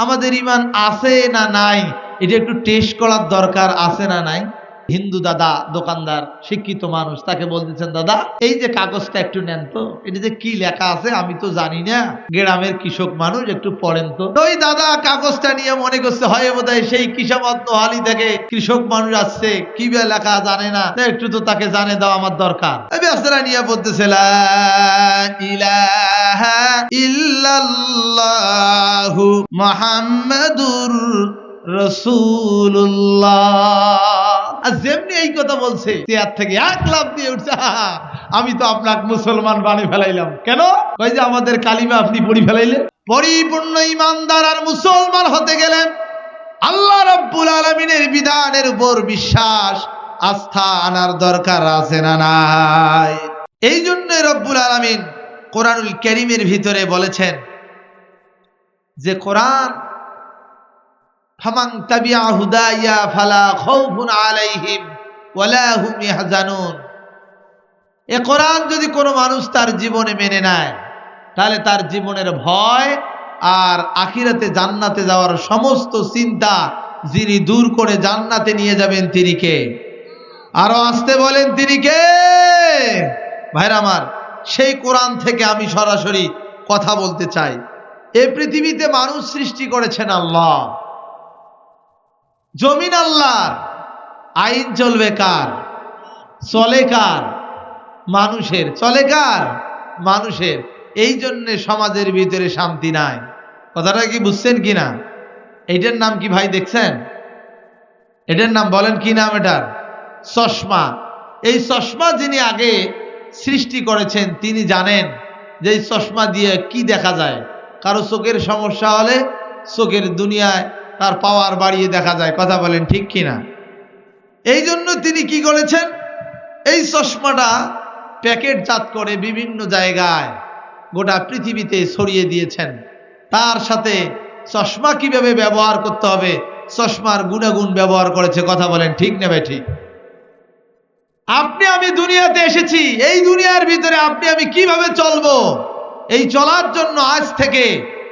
আমাদের ইমান আছে না নাই? এটা একটু টেস্ট করার দরকার আছে না নাই? হিন্দু দাদা, দোকানদার, শিক্ষিত মানুষ, তাকে বলতেছেন, দাদা, এই যে কাগজটা একটু নেন তো, এটা যে কি লেখা আছে আমি তো জানি না। গ্রামের কৃষক মানুষ একটু পড়েন তো। ওই দাদা কাগজটা নিয়ে মনে করছে, হয় বোধহয় সেই কিসামত নোহালি থেকে কৃষক মানুষ আসছে, কি লেখা জানে না। একটু তো তাকে জানে দাও, আমার দরকার। ব্যবসাটা নিয়ে বলতেছে ইল্লাল্লাহু মুহাম্মাদুর রসুল্লাহ যেমনি এই কথা বলছে থেকে এক লাভ দিয়ে উঠছে "হা, হা, আমি তো আপনাকে মুসলমান বানিয়ে ফেলাইলাম। কেন? যে আমাদের কালিমা আপনি পড়ি ফেলাইলেন। পরিপূর্ণ ইমানদার আর মুসলমান হতে গেলেন আল্লাহ রব্বুল আলমিনের বিধানের উপর বিশ্বাস আস্থা আনার দরকার আছে না নাই? এই জন্য রব্বুল আলমিন কোরআনুল করিমের ভিতরে বলেছেন যে কোরআন ফামাং তাবিয়া হুদাইয়া ফালা খাউফুন আলাইহিম ওয়ালা হুম ইয়াহজানুন। এ কোরআন যদি কোনো মানুষ তার জীবনে মেনে নেয়, তাহলে তার জীবনের ভয় আর আখিরাতে জান্নাতে যাওয়ার সমস্ত চিন্তা যিনি দূর করে জান্নাতে নিয়ে যাবেন তিনি কে? আরও আসতে বলেন তিনি কে? ভাইরা আমার, সেই কোরআন থেকে আমি সরাসরি কথা বলতে চাই। এ পৃথিবীতে মানুষ সৃষ্টি করেছেন আল্লাহ। জমিন আল্লাহর আইন চলবে কার? চলে কার? মানুষের। চলে কার? মানুষের। এই জন্যে সমাজের ভিতরে শান্তি নাই। কথাটা কি বুঝছেন কি না? এইটার নাম কি ভাই দেখছেন? এটার নাম বলেন কি নাম এটার? চশমা। এই চশমা যিনি আগে সৃষ্টি করেছেন, তিনি জানেন যে এই চশমা দিয়ে কি দেখা যায়। কারও চোখের সমস্যা হলে চোখের দুনিয়ায় তার পাওয়ার বাড়িয়ে দেখা যায়। কথা বলেন ঠিক কিনা? এই জন্য তিনি কি করেছেন? এই চশমাটা প্যাকেটজাত করে বিভিন্ন জায়গায় গোটা পৃথিবীতে ছড়িয়ে দিয়েছেন। তার সাথে চশমা কীভাবে ব্যবহার করতে হবে? চশমার গুণাগুণ ব্যবহার করেছে। কথা বলেন ঠিক নেবে ঠিক? আপনি, আমি দুনিয়াতে এসেছি। এই দুনিয়ার ভিতরে আপনি, আমি কীভাবে চলবো? এই চলার জন্য আজ থেকে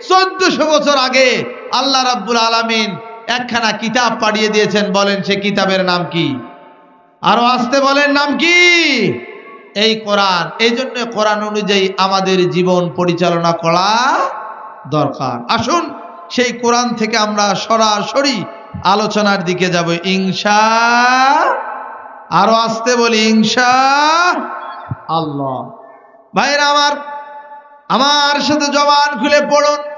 চোদ্দশো বছর আগে আল্লাহ রাব্বুল আলামিন একখানা কিতাব পাঠিয়ে দিয়েছেন, বলেন সে কিতাবের নাম কি? আরও আসতে বলেন, নাম কি? এই কোরআন। এই জন্য কোরআন অনুযায়ী আমাদের জীবন পরিচালনা করা দরকার। আসুন, সেই কোরআন থেকে আমরা সরাসরি আলোচনার দিকে যাব। ইনশা আরও আসতে বলি, ইনশা আল্লাহ। ভাইরা আমার আমার সাথে জবান খুলে পড়ুন।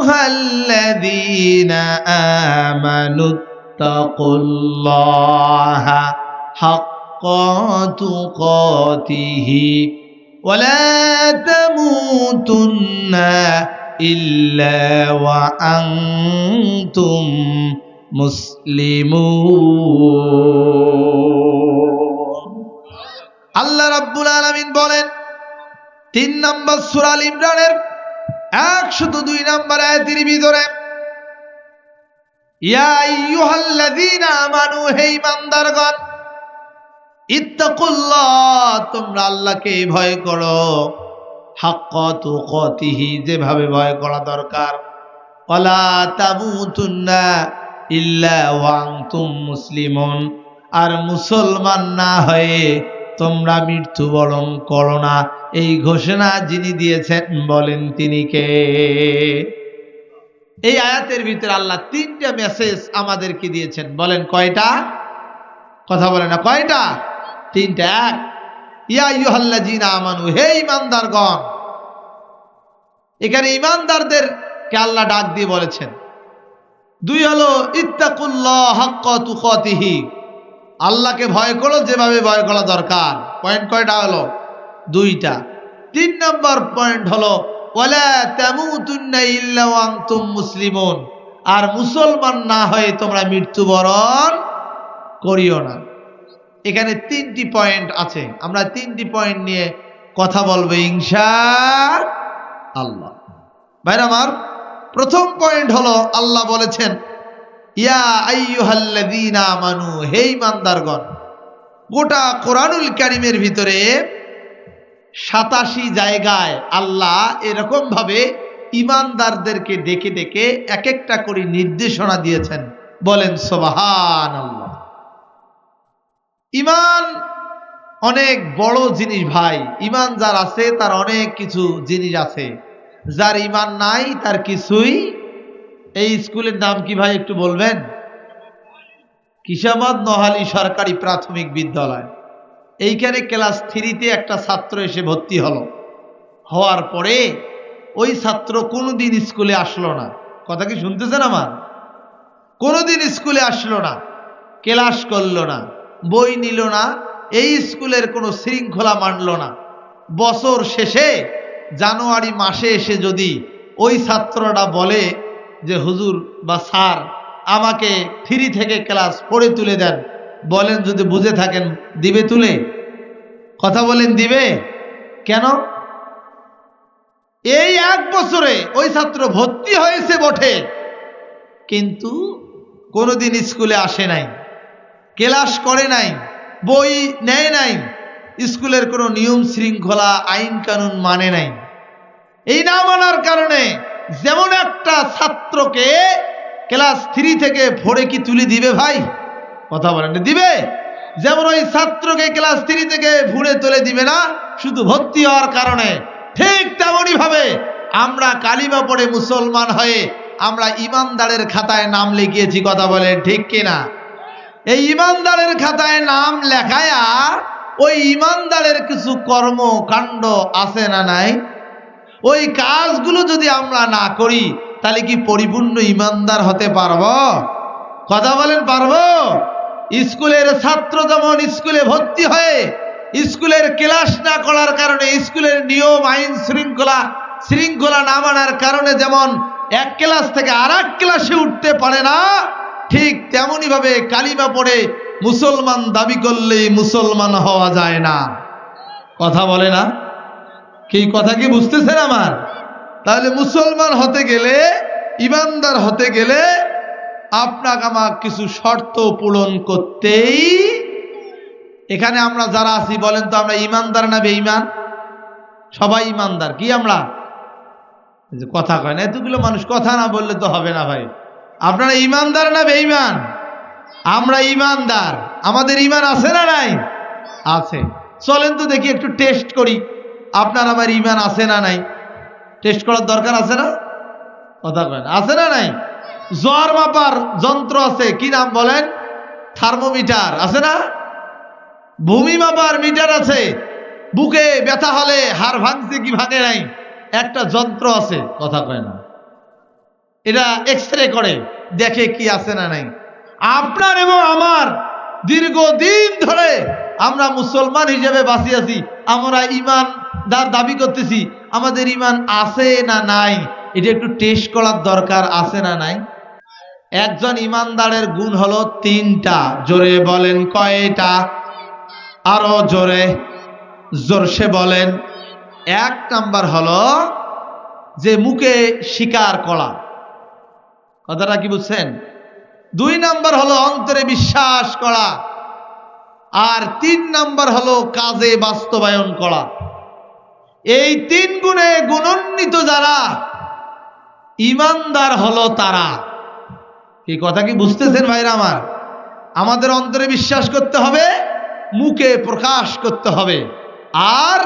أيها الذين آمنوا اتقوا الله حق تقاته ولا تموتن إلا وأنتم মুসলিমুন আল্লাহ রাব্বুল আলামিন বলেন তিন নম্বর সূরা ইমরানের একশত দুই নম্বর আয়াতের ভিতরে তোমরা আল্লাহকে ভয় করো। তুকাতিহি, যেভাবে ভয় করা দরকার। ওয়ালা তামুতুন্না ইল্লা ওয়া আনতুম মুসলিমুন। আর মুসলমান না হয়ে তোমরা মৃত্যুবরণ করো না। এই ঘোষণা যিনি দিয়েছেন বলেন তিনি কে? এই আয়াতের ভিতরে আল্লাহ তিনটা মেসেজ আমাদেরকে দিয়েছেন। বলেন কয়টা? কথা বলে না, কয়টা? তিনটা, এক। ইয়া ইউহাল্লা জিনা আমানু, হে ইমানদারগণ এখানে ইমানদারদের কে আল্লাহ ডাক দিয়ে বলেছেন। দুই হলো, ইত্তাকুল্লাহ হাক্ক তুকাতিহি। আল্লাহকে ভয় করো, যেভাবে ভয় করা দরকার। পয়েন্ট কয়টা হলো? দুইটা। তিন নম্বর পয়েন্ট হলো ওয়া আর মুসলমান না হয়ে তোমরা মৃত্যুবরণ করিও না। এখানে তিনটি পয়েন্ট আছে। আমরা তিনটি পয়েন্ট নিয়ে কথা বলব ইনশা আল্লাহ। ভাইরা আমার, প্রথম পয়েন্ট হলো, আল্লাহ বলেছেন ইয়া আইয়ুহাল্লাযীনা আমানু, হে ইমানদারগণ, গোটা কোরআনুল কারিমের ভিতরে সাতাশি জায়গায় আল্লাহ এরকম ভাবে ইমানদারদেরকে ডেকে ডেকে এক একটা করে নির্দেশনা দিয়েছেন। বলেন সোবাহান আল্লাহ ইমান অনেক বড় জিনিস ভাই। ইমান যার আছে, তার অনেক কিছু জিনিস আছে। যার ইমান নাই, তার কিছুই এই স্কুলের নাম কি ভাই একটু বলবেন? কিসামাদ নহালি সরকারি প্রাথমিক বিদ্যালয়। এইখানে ক্লাস থ্রিতে একটা ছাত্র এসে ভর্তি হলো। হওয়ার পরে ওই ছাত্র কোনোদিন স্কুলে আসলো না। কথা কি শুনতেছেন আমার? কোনোদিন স্কুলে আসলো না, ক্লাস করল না, বই নিল না, এই স্কুলের কোনো শৃঙ্খলা মানল না। বছর শেষে জানুয়ারি মাসে এসে যদি ওই ছাত্রটা বলে যে হুজুর বা স্যার আমাকে ফ্রি থেকে ক্লাস পড়ে তুলে দেন। বলেন যদি বুঝে থাকেন, দিবে তুলে? কথা বলেন, দিবে? কেন? এই এক বছরে ওই ছাত্র ভর্তি হয়েছে বটে, কিন্তু কোনোদিন স্কুলে আসে নাই, ক্লাস করে নাই, বই নেয় নাই, স্কুলের কোনো নিয়ম শৃঙ্খলা, আইন কানুন মানে নাই। এই না মানার কারণে যেমন একটা ছাত্রকে ক্লাস থ্রি থেকে ভোরে কি তুলি দিবে ভাই? কথা বলেন দিবে? যেমন ওই ছাত্রকে ক্লাস থ্রি থেকে ভুড়ে তুলে দিবে না, শুধু ভর্তি হওয়ার কারণে। ঠিক তেমনই ভাবে আমরা কালিমা পড়ে মুসলমান হয়ে আমরা ইমানদারের খাতায় নাম লিখিয়েছি, কথা বলেন ঠিক কিনা? এই ইমানদারের খাতায় নাম লেখায়া ওই ইমানদারের কিছু কর্মকাণ্ড আছে না নাই? ওই কাজগুলো যদি আমরা না করি, তাহলে কি পরিপূর্ণ ইমানদার হতে পারব? কথা বলেন, পারব? স্কুলের ছাত্র যেমন স্কুলে ভর্তি হয়ে স্কুলের ক্লাস না করার কারণে স্কুলের নিয়ম, আইন শৃঙ্খলা শৃঙ্খলা না মানার কারণে যেমন এক ক্লাস থেকে আর ক্লাসে উঠতে পারে না, ঠিক তেমনই ভাবে কালিমা পড়ে মুসলমান দাবি করলেই মুসলমান হওয়া যায় না। কথা বলে না? কি কথা কি বুঝতেছেন আমার? তাহলে মুসলমান হতে গেলে, ইমানদার হতে গেলে আপনাকে আমার কিছু শর্ত পূরণ করতেই এখানে আমরা যারা আছি, বলেন তো আমরা ইমানদার না বেঈমান? সবাই ইমানদার, কি আমরা? যে কথা কয় না, এতগুলো মানুষ কথা না বললে তো হবে না ভাই। আপনারা ইমানদার না বেঈমান? আমরা ইমানদার। আমাদের ইমান আছে না নাই? আছে। চলেন তো দেখি, একটু টেস্ট করি। আপনার আমার ইমান আছে না নাই? টেস্ট করার দরকার আছে না? কথা কয় না আছে না নাই? জ্বর মাপার যন্ত্র আছে, কি নাম বলেন? থার্মোমিটার, আছে না? ভূমি মাপার মিটার আছে, বুকে ব্যথা হলে হাড় ভাঙছে কি ভাঙে নাই? একটা যন্ত্র আছে, কথা কয় না। এটা এক্স রে করে, দেখে কি আছে না নাই। আপনার এবং আমার দীর্ঘদিন ধরে আমরা মুসলমান হিসেবে বাঁচি আছি, আমরা ইমান দার দাবি করতেছি, আমাদের ইমান আছে না নাই? এটা একটু টেস্ট করার দরকার আছে না নাই? একজন ইমানদারের গুণ হলো তিনটা। জোরে বলেন কয়টা? আরও জোরে, জোরসে বলেন। এক নাম্বার হলো যে মুখে স্বীকার করা। কথাটা কি বুঝছেন? দুই নাম্বার হলো অন্তরে বিশ্বাস করা। আর তিন নাম্বার হলো কাজে বাস্তবায়ন করা। এই তিন গুণে গুণান্বিত যারা, ইমানদার হলো তারা। এই কথা কি বুঝতেছেন ভাইরা আমার? আমাদের অন্তরে বিশ্বাস করতে হবে, মুখে প্রকাশ করতে হবে। আর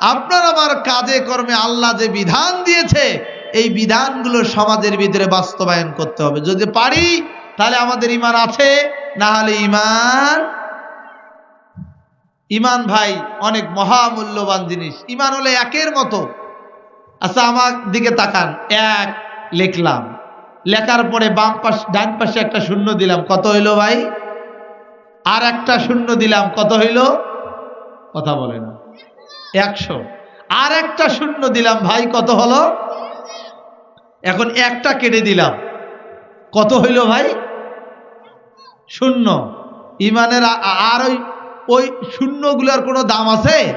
আপনার আমার কাজে কর্মে আল্লাহ যে বিধান দিয়েছে, এই বিধানগুলো সমাজের ভিতরে বাস্তবায়ন করতে হবে। যদি পারি, তাহলে আমাদের ইমান আছে, না হলে ইমান ইমান ভাই, অনেক মহামূল্যবান জিনিস। ইমান হলে একের মতো। আচ্ছা আমার দিকে তাকান। এক, লিখলাম। লেখার পরে বাম পাশ, ডান পাশে একটা শূন্য দিলাম। কত হইল ভাই? আর একটা শূন্য দিলাম। কত হইল? কথা বলে না। একশো। আর একটা শূন্য দিলাম ভাই, কত হলো? এখন একটা কেটে দিলাম। কত হইল ভাই? শূন্য। ইমানের আর ওই ওই শূন্যগুলোর কোনো দাম আছে?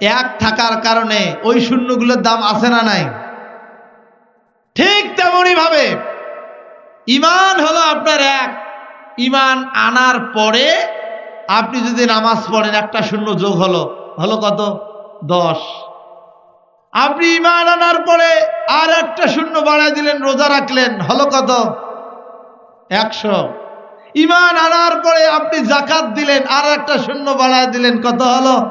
এক থাকার কারণে ওই শূন্যগুলোর দাম আছে না নাই? ঠিক তেমনই ভাবে ইমান হলো আপনার এক। ইমান আনার পরে আপনি যদি নামাজ পড়েন, একটা শূন্য যোগ হলো। হলো কত? দশ। আপনি ইমান আনার পরে আর একটা শূন্য বাড়ায় দিলেন, রোজা রাখলেন, হলো কত? একশো। ইমান আনার পরে আপনি জাকাত দিলেন আর একটা শূন্য বাড়ায় দিলেন, কত হলো?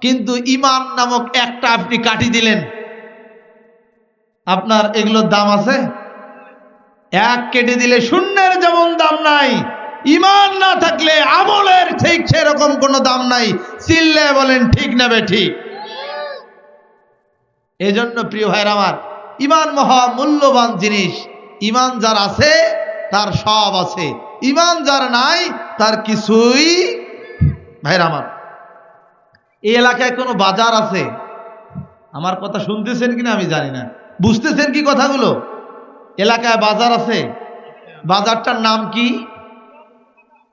কিন্তু ইমান নামক একটা আপনি কাটি দিলেন। আপনার এগুলোর দাম আছে? এক কেটে দিলে শূন্যের যেমন দাম নাই ইমান না থাকলে আমলের ঠিক সেরকম কোনো দাম নাই। চিল্লে বলেন, ঠিক নেবে ঠিক। এজন্য প্রিয় ভাইয়ের আমার ইমান মহা মূল্যবান জিনিস। ইমান যার আছে, তার সব আছে। ইমান যার নাই, তার কিছুই ভাইয়ের আমার। এই এলাকায় কোনো বাজার আছে? আমার কথা শুনতেছেন কিনা আমি জানি না। বুঝতেছেন কি কথাগুলো? এলাকায় বাজার আছে? বাজারটার নাম কি?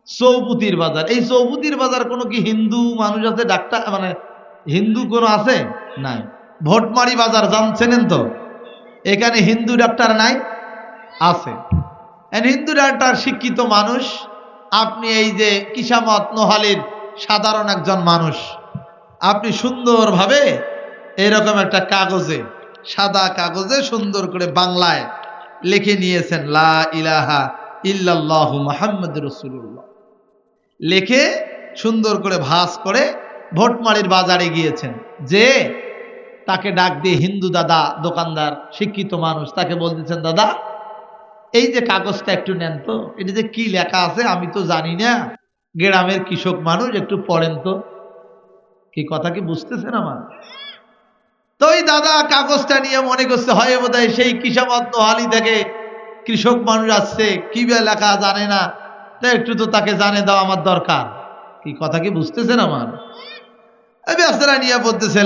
চৌপুতির বাজার। এই চৌপুতির বাজার কোনো কি হিন্দু মানুষ আছে, ডাক্তার মানে হিন্দু কোনো আছে? নাই। ভোটমারি বাজার জানছেন তো? এখানে হিন্দু ডাক্তার নাই, আছে। And হিন্দু ডাক্তার শিক্ষিত মানুষ। আপনি এই যে কিসামত নোহালির সাধারণ একজন মানুষ। আপনি সুন্দরভাবে এরকম একটা কাগজে, সাদা কাগজে সুন্দর করে বাংলায় লিখে নিয়েছেন, লা ইলাহা ইল্লাল্লাহ মুহাম্মদ রসুল্লাহ লিখে সুন্দর করে ভাস করে ভোটমারির বাজারে গিয়েছেন। যে তাকে ডাক দিয়ে হিন্দু দাদা, দোকানদার, শিক্ষিত মানুষ, তাকে বলতেছেন, দাদা এই যে কাগজটা একটু নেন তো, এটা যে কি লেখা আছে আমি তো জানি না। গ্রামের কৃষক মানুষ একটু পড়েন তো। কি কথা কি বুঝতেছেন আমার? তো ওই দাদা কাগজটা নিয়ে মনে করছে, হয় বোধ সেই কিসামত নোহালি থেকে কৃষক মানুষ আসছে, কি লেখা জানে না। তো একটু তো তাকে জানে দাও, আমার দরকার। কি কথা কি বুঝতেছেন আমার? ব্যবসারা নিয়ে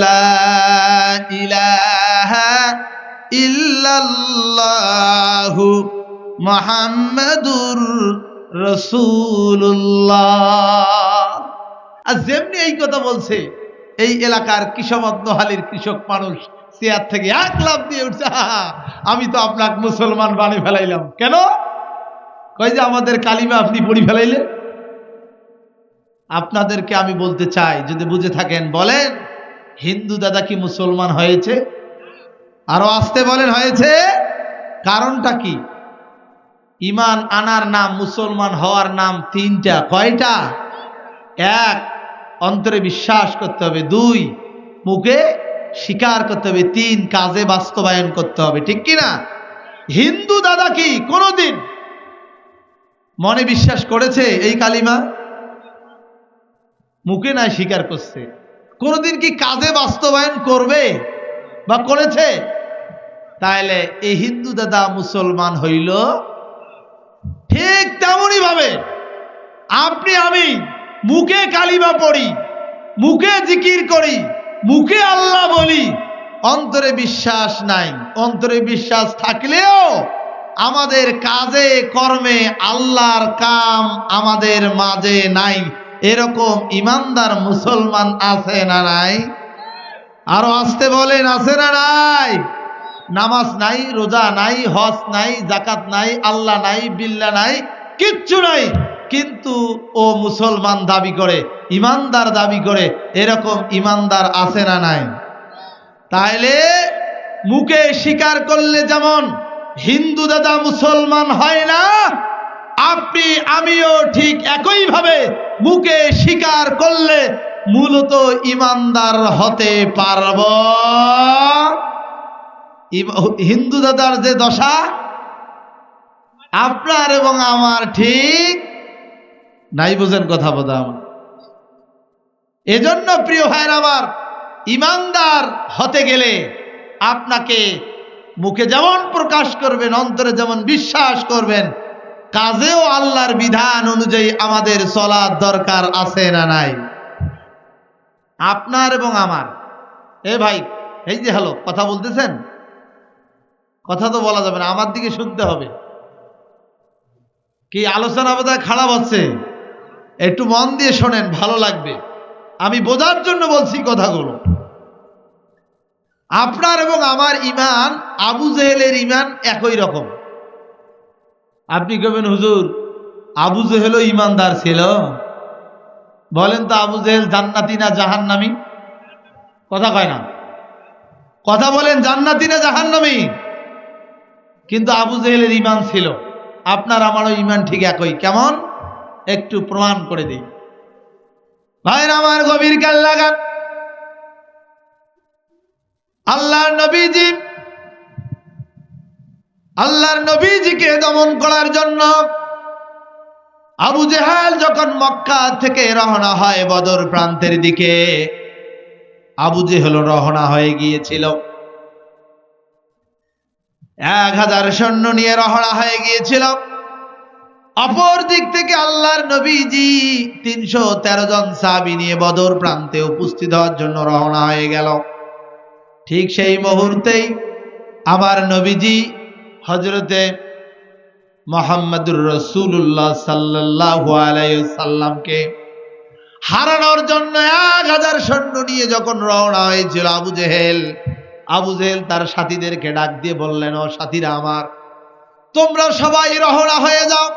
লা ইলাহা ইল্লাল্লাহু মুহাম্মাদুর রসুল্লাহ আর যেমনি এই কথা বলছে এই এলাকার কৃষমত নোহালির কৃষক মানুষ চেয়ার থেকে এক লাভ দিয়ে উঠছে "হা, হা, আমি তো আপনাকে মুসলমান বানিয়ে ফেলাইলাম। কেন? কই যে আমাদের কালিমা আপনি পড়ি ফেলাইলেন? আপনাদেরকে আমি বলতে চাই যদি বুঝে থাকেন বলেন হিন্দু দাদা কি মুসলমান হয়েছে? আরও আসতে বলেন হয়েছে। কারণটা কি? ইমান আনার নাম, মুসলমান হওয়ার নাম তিনটা। কয়টা? এক, অন্তরে বিশ্বাস করতে হবে। দুই, মুখে স্বীকার করতে হবে। তিন, কাজে বাস্তবায়ন করতে হবে। ঠিক কি না হিন্দু দাদা কি কোনোদিন মনে বিশ্বাস করেছে এই কালিমা? মুখে নাই স্বীকার করছে। কোনোদিন কি কাজে বাস্তবায়ন করবে বা করেছে? তাহলে এই হিন্দু দাদা মুসলমান হইল ঠিক তেমনই ভাবে আপনি আমি মুখে কালিমা পড়ি, মুখে জিকির করি, মুখে আল্লাহ বলি, অন্তরে বিশ্বাস নাই। অন্তরে বিশ্বাস থাকলেও আমাদের কাজে, কর্মে আল্লাহর কাম আমাদের মাঝে নাই। এরকম ইমানদার মুসলমান আছে না নাই? আরও আসতে বলেন, আছে না নাই? নামাজ নাই, রোজা নাই, হজ নাই জাকাত নাই, আল্লাহ নাই, বিল্লা নাই, কিচ্ছু নাই। কিন্তু ও মুসলমান দাবি করে, ইমানদার দাবি করে, এরকম ইমানদার আছে না নাই? তাইলে মুখে স্বীকার করলে যেমন হিন্দু দাদা মুসলমান হয় না, আপনি, আমিও ঠিক একইভাবে মুখে স্বীকার করলে মূলত ইমানদার হতে পারব। হিন্দু দাদার যে দশা, আপনার এবং আমার ঠিক নাই বুঝেন কথা বোধ আমার। এজন্য প্রিয় ভাইয়ের আমার, ইমানদার হতে গেলে আপনাকে মুখে যেমন প্রকাশ করবেন, অন্তরে যেমন বিশ্বাস করবেন, কাজেও আল্লাহর বিধান অনুযায়ী আমাদের চলার দরকার আছে না নাই? আপনার এবং আমার। এ ভাই, এই যে হ্যালো, কথা বলতেছেন? কথা তো বলা যাবে না, আমার দিকে শুনতে হবে। কি আলোচনা বোধহয় খারাপ হচ্ছে? একটু মন দিয়ে শোনেন, ভালো লাগবে। আমি বোঝার জন্য বলছি কথাগুলো। আপনার এবং আমার ইমান, আবু জেহেলের ইমান একই রকম। আপনি কবেন হুজুর, আবু জেহেলও ইমানদার ছিল। বলেন তো, আবু জেহেল জান্নাতি না জাহান্নামি? কথা কয় না। কথা বলেন, জান্নাতি না জাহান্নামি? কিন্তু আবু জেহেলের ইমান ছিল। আপনার, আমারও ইমান ঠিক একই। কেমন? একটু প্রমাণ করে দিই। ভাইয়ের আমার গভীর কাল লাগান আল্লাহর নবীজি, আল্লাহর নবীজিকে দমন করার জন্য আবু জেহাল যখন মক্কা থেকে রওনা হয় বদর প্রান্তের দিকে, আবু জেহেল রওনা হয়ে গিয়েছিল। এক হাজার সৈন্য নিয়ে রওনা হয়ে গিয়েছিল। অপর দিক থেকে আল্লাহর নবীজি তিনশো তেরো জন সাবি নিয়ে বদর প্রান্তে উপস্থিত হওয়ার জন্য রওনা হয়ে গেল। ঠিক সেই মুহূর্তেই আমার নবীজি হজরতে মোহাম্মদুর রসুল্লাহ সাল্লাহ আলাইসাল্লামকে হারানোর জন্য এক হাজার সৈন্য নিয়ে যখন রওনা হয়েছিল আবু জেহেল আবু জেহেল তার সাথীদেরকে ডাক দিয়ে বললেন, ও সাথীরা আমার, তোমরা সবাই রওনা হয়ে যাও,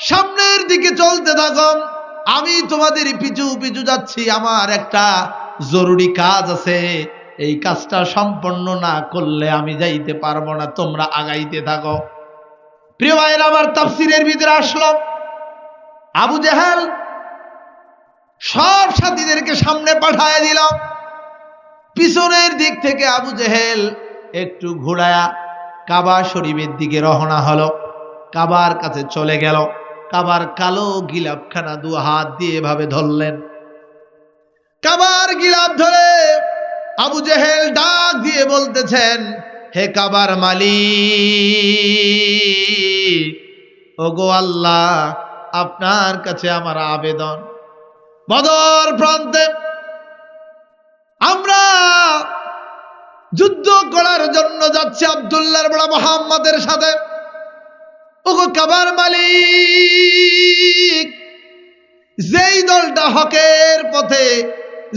সামনের দিকে চলতে থাকো। আমি তোমাদের পিছু পিছু যাচ্ছি, আমার একটা জরুরি কাজ আছে। এই কাজটা সম্পন্ন না করলে আমি যাইতে পারব না, তোমরা আগাইতে থাকো। প্রিয় ভাইয়ের, আমার তাফসিরের ভিতরে আসলো। আবু জেহাল সব সাথীদেরকে সামনে পাঠায় দিল। পিছনের দিক থেকে আবু জেহেল একটু ঘোড়ায়া কাবা শরীফের দিকে রওনা হলো। কাবার কাছে চলে গেল। কাবার কালো গিলাপখানা দু হাত দিয়ে এভাবে ধরলেন। কাবার গিলাপ ধরে আবু জেহেল ডাক দিয়ে বলতেছেন, হে কাবার মালিক, ওগো আল্লাহ, আপনার কাছে আমার আবেদন। বদর প্রান্তে করার জন্য যাচ্ছি আবদুল্লাহর বড় মোহাম্মদের সাথে। ওগো কাবার মালিক, যেই দলটা হকের পথে,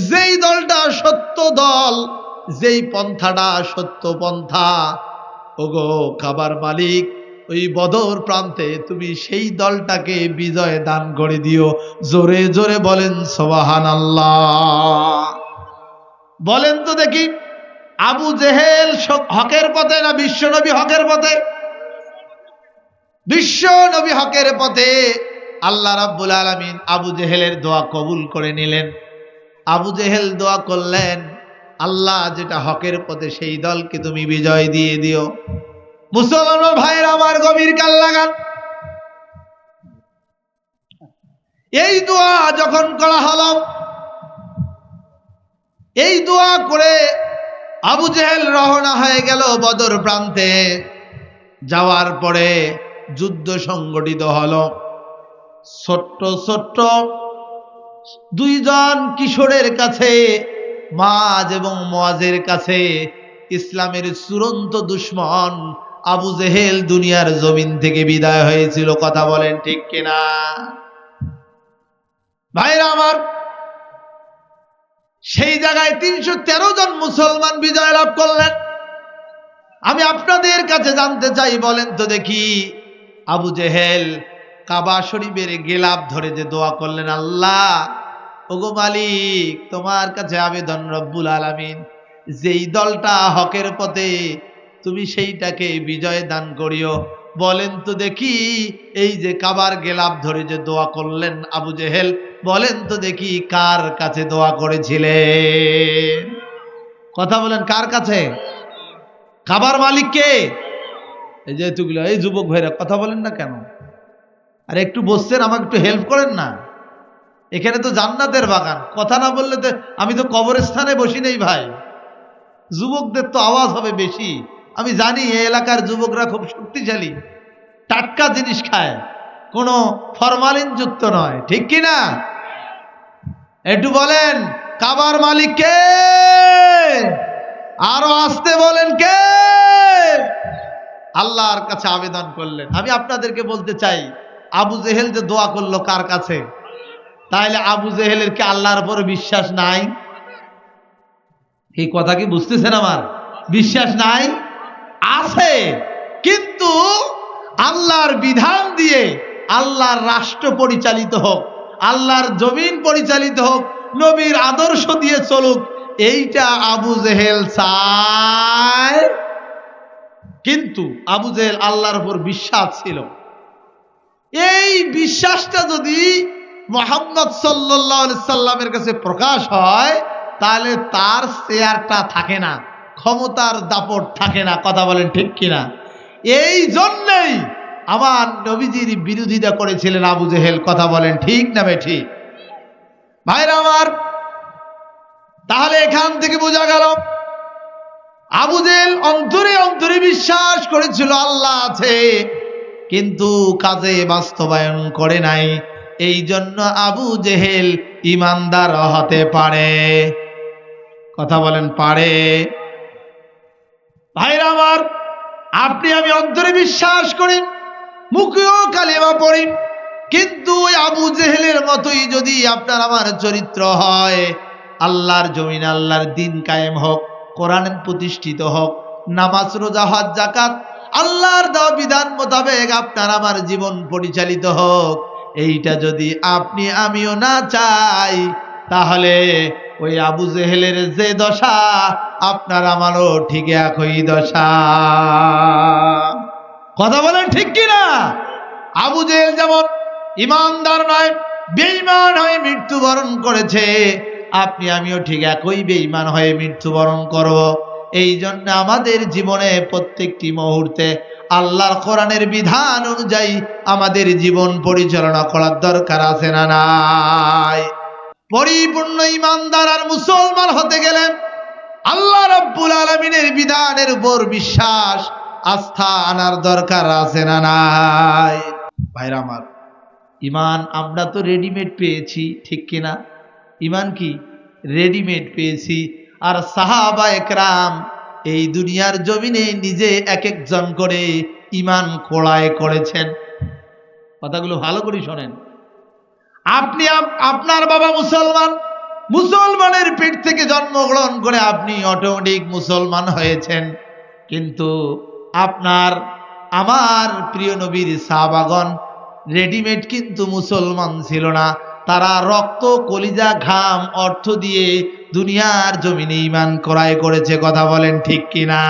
যেই দলটা সত্য দল, যেই পন্থাটা সত্য পন্থা, ওগো কাবার মালিক, ওই বদর প্রান্তে তুমি সেই দলটাকে বিজয় দান করে দিও। জোরে জোরে বলেন সোবাহান আল্লাহ বলেন তো দেখি। আবু জেহেল হকের পথে না বিশ্ব নবী হকের পথে? বিশ্ব নবী হকের পথে। আল্লাহ রাব্বুল আলামিন আবু জেহেলের দোয়া কবুল করে নিলেন। আবু জেহেল দোয়া করলেন, আল্লাহ যেটা হকের পথে, সেই দলকে তুমি বিজয় দিয়ে দিও। মুসলমান ভাইয়ের আমার গভীর কাল লাগান। এই দোয়া যখন করা হলো, এই দোয়া করে আবু জেহেল রওনা হয়ে গেল বদর প্রান্তে। যাওয়ার পরে যুদ্ধ সংগঠিত হলো। ছোট্ট ছোট্ট দুইজন কিশোরের কাছে, মাজ এবং মোয়াজের কাছে ইসলামের চূড়ান্ত দুশ্মন আবু জেহেল দুনিয়ার জমিন থেকে বিদায় হয়েছিল। কথা বলেন ঠিক কিনা? ভাইরা আমার সেই জায়গায় তিনশো তেরো জন মুসলমান বিজয় লাভ করলেন। আমি আপনাদের কাছে জানতে চাই, বলেন তো দেখি। আবু জেহেল কাবা শরীফের গেলাপ ধরে যে দোয়া করলেন, আল্লাহ, ওগো মালিক, তোমার কাছে আবেদন রব্বুল আলামিন। যেই দলটা হকের পথে, তুমি সেইটাকে বিজয় দান করিও। বলেন তো দেখি, এই যে কাবার গেলাপ ধরে যে দোয়া করলেন আবু জেহেল, বলেন তো দেখি কার কাছে দোয়া করেছিলেন? কথা বলেন, কার কাছে? খাবার মালিক কে? এই যে এতগুলো, এই যুবক ভাইরা, কথা বলেন না কেন? আর একটু বসছেন, আমাকে একটু হেল্প করেন না। এখানে তো জান্নাতের বাগান, কথা না বললে তো আমি তো কবরস্থানে বসি নেই ভাই। যুবকদের তো আওয়াজ হবে বেশি। আমি জানি এই এলাকার যুবকরা খুব শক্তিশালী। টাটকা জিনিস খায়। কোনো ফরমালিন যুক্ত নয়। ঠিক কি না? একটু বলেন, কাবার মালিক কে? আরও আসতে বলেন কে? আল্লাহর কাছে আবেদন করলেন। আমি আপনাদেরকে বলতে চাই, আবু জেহেল যে দোয়া করল কার কাছে? তাহলে আবু জেহেলের কি আল্লাহর উপর বিশ্বাস নাই? এই কথা কি বুঝতেছেন আমার? বিশ্বাস নাই? আছে। কিন্তু আল্লাহর বিধান দিয়ে আল্লাহর রাষ্ট্র পরিচালিত হোক, আল্লাহর জমিন পরিচালিত হোক, নবীর আদর্শ দিয়ে চলুক, এইটা আবু জেহেল চায়। কিন্তু আবু জেহেল আল্লাহর উপর বিশ্বাস ছিল। এই বিশ্বাসটা যদি মোহাম্মদ সাল্লাহ সাল্লামের কাছে প্রকাশ হয়, তাহলে তার চেয়ারটা থাকে না। ক্ষমতার দাপট থাকে না, কথা বলেন ঠিক কিনা? এই জন্যেই আমার নবীজির বিরোধিতা করেছিলেন আবু জেহেল, কথা বলেন ঠিক না ঠিক ভাইরা আমার, তাহলে এখান থেকে বোঝা গেল, আবু জেহেল অন্তরে অন্তরে বিশ্বাস করেছিল আল্লাহ আছে, কিন্তু কাজে বাস্তবায়ন করে নাই। এই জন্য আবু জেহেল ইমানদার হতে পারে। কথা বলেন পারে। ভাইরা আমার, আপনি আমি অন্তরে বিশ্বাস করি, মুখেও কালিমা পড়ি, কিন্তু ওই আবু জেহেলের মতোই যদি আপনার আমার চরিত্র হয়, আল্লাহর জমিন, আল্লাহর দিন কায়েম হোক, কোরআন প্রতিষ্ঠিত হোক, নামাজ, রোজা, হজ জাকাত আল্লাহর দেওয়া বিধান মোতাবেক আপনার আমার জীবন পরিচালিত হোক, এইটা যদি আপনি আমিও না চাই, তাহলে ওই আবু জেহেলের যে দশা, আপনার আমারও ঠিক একই দশা। কথা বলেন ঠিক কিনা? আবু জেহেল যেমন ইমানদার নয়, বেঈমান হয়ে মৃত্যুবরণ করেছে, আপনি আমিও ঠিক একই বেঈমান হয়ে মৃত্যুবরণ করব। এই জন্য আমাদের জীবনে প্রত্যেকটি মুহূর্তে আল্লাহর কোরআনের বিধান অনুযায়ী আমাদের জীবন পরিচালনা করার দরকার আছে না নাই? পরিপূর্ণ ইমানদার আর মুসলমান হতে গেলে আল্লাহ রব্বুল আলমিনের বিধানের উপর বিশ্বাস, আস্থা আনার দরকার আছে না নাই? ভাইরা আমার, ইমান আমরা তো রেডিমেড পেয়েছি, ঠিক কিনা? ইমান কি? রেডিমেড পেয়েছি। আর সাহাবা একরাম এই দুনিয়ার জমিনে নিজে এক একজন করে ইমান কোড়ায় করেছেন। কথাগুলো ভালো করে শোনেন। আপনি আপ- আপনার বাবা মুসলমান। মুসলমানের পেট থেকে জন্মগ্রহণ করে আপনি অটোমেটিক মুসলমান হয়েছেন। কিন্তু আপনার, আমার প্রিয় নবীর সাহাবাগণ রেডিমেড কিন্তু মুসলমান ছিল না। তারা রক্ত, কলিজা, ঘাম, অর্থ দিয়ে দুনিয়ার জমিনে ইমান করায় করেছে। কথা বলেন ঠিক কিনা?